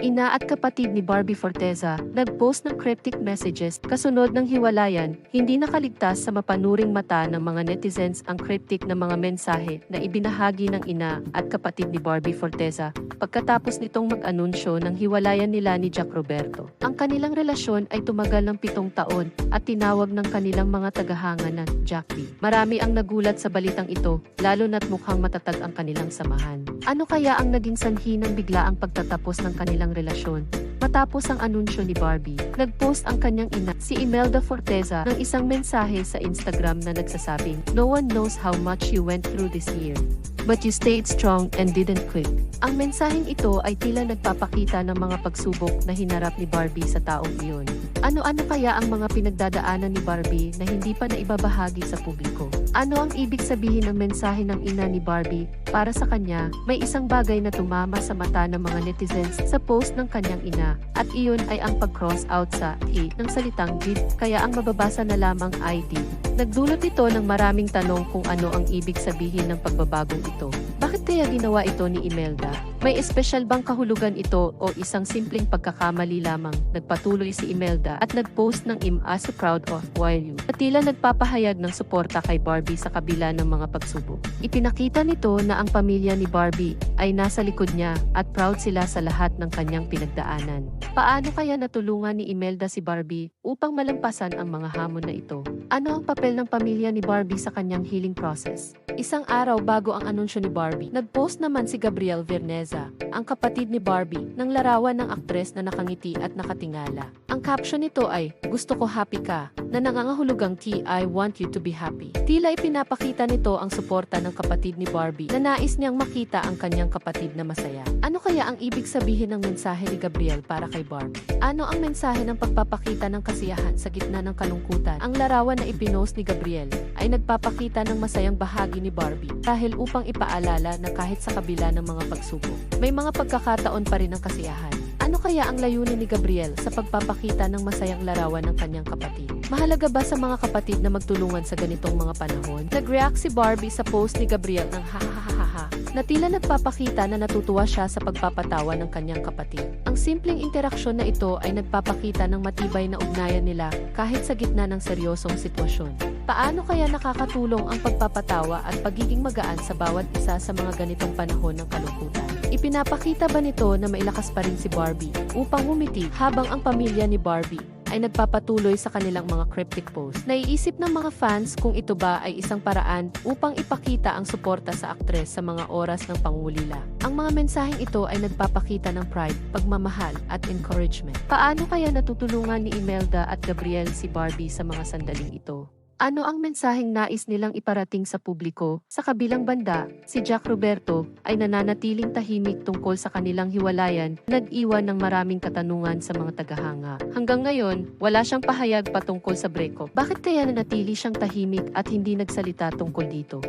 ina at kapatid ni Barbie Forteza, nag-post ng cryptic messages kasunod ng hiwalayan, hindi nakaligtas sa mapanuring mata ng mga netizens ang cryptic na mga mensahe na ibinahagi ng ina at kapatid ni Barbie Forteza pagkatapos nitong mag-anunsyo ng hiwalayan nila ni Jack Roberto. Ang kanilang relasyon ay tumagal ng pitong taon at tinawag ng kanilang mga tagahanga na Jack B. Marami ang nagulat sa balitang ito, lalo na't mukhang matatag ang kanilang samahan. Ano kaya ang naging sanhi ng biglaang pagtatapos ng kanilang relasyon? Matapos ang anunsyo ni Barbie, nag-post ang kanyang ina, si Imelda Forteza, ng isang mensahe sa Instagram na nagsasabing, No one knows how much you went through this year. But you stayed strong and didn't quit. Ang mensaheng ito ay tila nagpapakita ng mga pagsubok na hinarap ni Barbie sa taong iyon. Ano-ano kaya ang mga pinagdadaanan ni Barbie na hindi pa naibabahagi sa publiko? Ano ang ibig sabihin ng mensahe ng ina ni Barbie? Para sa kanya, may isang bagay na tumama sa mata ng mga netizens sa post ng kanyang ina at iyon ay ang pag-cross out sa E ng salitang did kaya ang mababasa na lamang ay did. Nagdulot ito ng maraming tanong kung ano ang ibig sabihin ng pagbabagong ito. Bakit kaya ginawa ito ni Imelda? May espesyal bang kahulugan ito o isang simpleng pagkakamali lamang? Nagpatuloy si Imelda at nag-post ng I'm as proud of while you. At tila nagpapahayag ng suporta kay Barbie sa kabila ng mga pagsubok. Ipinakita nito na ang pamilya ni Barbie ay nasa likod niya at proud sila sa lahat ng kanyang pinagdaanan. Paano kaya natulungan ni Imelda si Barbie upang malampasan ang mga hamon na ito? Ano ang papel ng pamilya ni Barbie sa kanyang healing process? Isang araw bago ang anunsyo ni Barbie, nag-post naman si Gabriel Verneza, ang kapatid ni Barbie, ng larawan ng aktres na nakangiti at nakatingala. Ang caption nito ay, Gusto ko happy ka, na nangangahulugang T I want you to be happy. Tila ipinapakita nito ang suporta ng kapatid ni Barbie na nais niyang makita ang kanyang kapatid na masaya. Ano kaya ang ibig sabihin ng mensahe ni Gabriel para kay Barbie? Ano ang mensahe ng pagpapakita ng kasiyahan sa gitna ng kalungkutan? Ang larawan na ipinost ni Gabriel ay nagpapakita ng masayang bahagi ni Barbie dahil upang ipaalala na kahit sa kabila ng mga pagsubok, may mga pagkakataon pa rin ng kasiyahan. Ano kaya ang layunin ni Gabriel sa pagpapakita ng masayang larawan ng kanyang kapatid? Mahalaga ba sa mga kapatid na magtulungan sa ganitong mga panahon? Nag-react si Barbie sa post ni Gabriel ng ha-ha-ha-ha na tila nagpapakita na natutuwa siya sa pagpapatawa ng kanyang kapatid. Ang simpleng interaksyon na ito ay nagpapakita ng matibay na ugnayan nila kahit sa gitna ng seryosong sitwasyon. Paano kaya nakakatulong ang pagpapatawa at pagiging magaan sa bawat isa sa mga ganitong panahon ng kalungkutan? Ipinapakita ba nito na mailakas pa rin si Barbie upang umiti habang ang pamilya ni Barbie ay nagpapatuloy sa kanilang mga cryptic post. Naiisip ng mga fans kung ito ba ay isang paraan upang ipakita ang suporta sa aktres sa mga oras ng pangulila. Ang mga mensaheng ito ay nagpapakita ng pride, pagmamahal at encouragement. Paano kaya natutulungan ni Imelda at Gabriel si Barbie sa mga sandaling ito? Ano ang mensaheng nais nilang iparating sa publiko? Sa kabilang banda, si Jack Roberto ay nananatiling tahimik tungkol sa kanilang hiwalayan, nag-iwan ng maraming katanungan sa mga tagahanga. Hanggang ngayon, wala siyang pahayag patungkol sa breakup. Bakit kaya nanatili siyang tahimik at hindi nagsalita tungkol dito?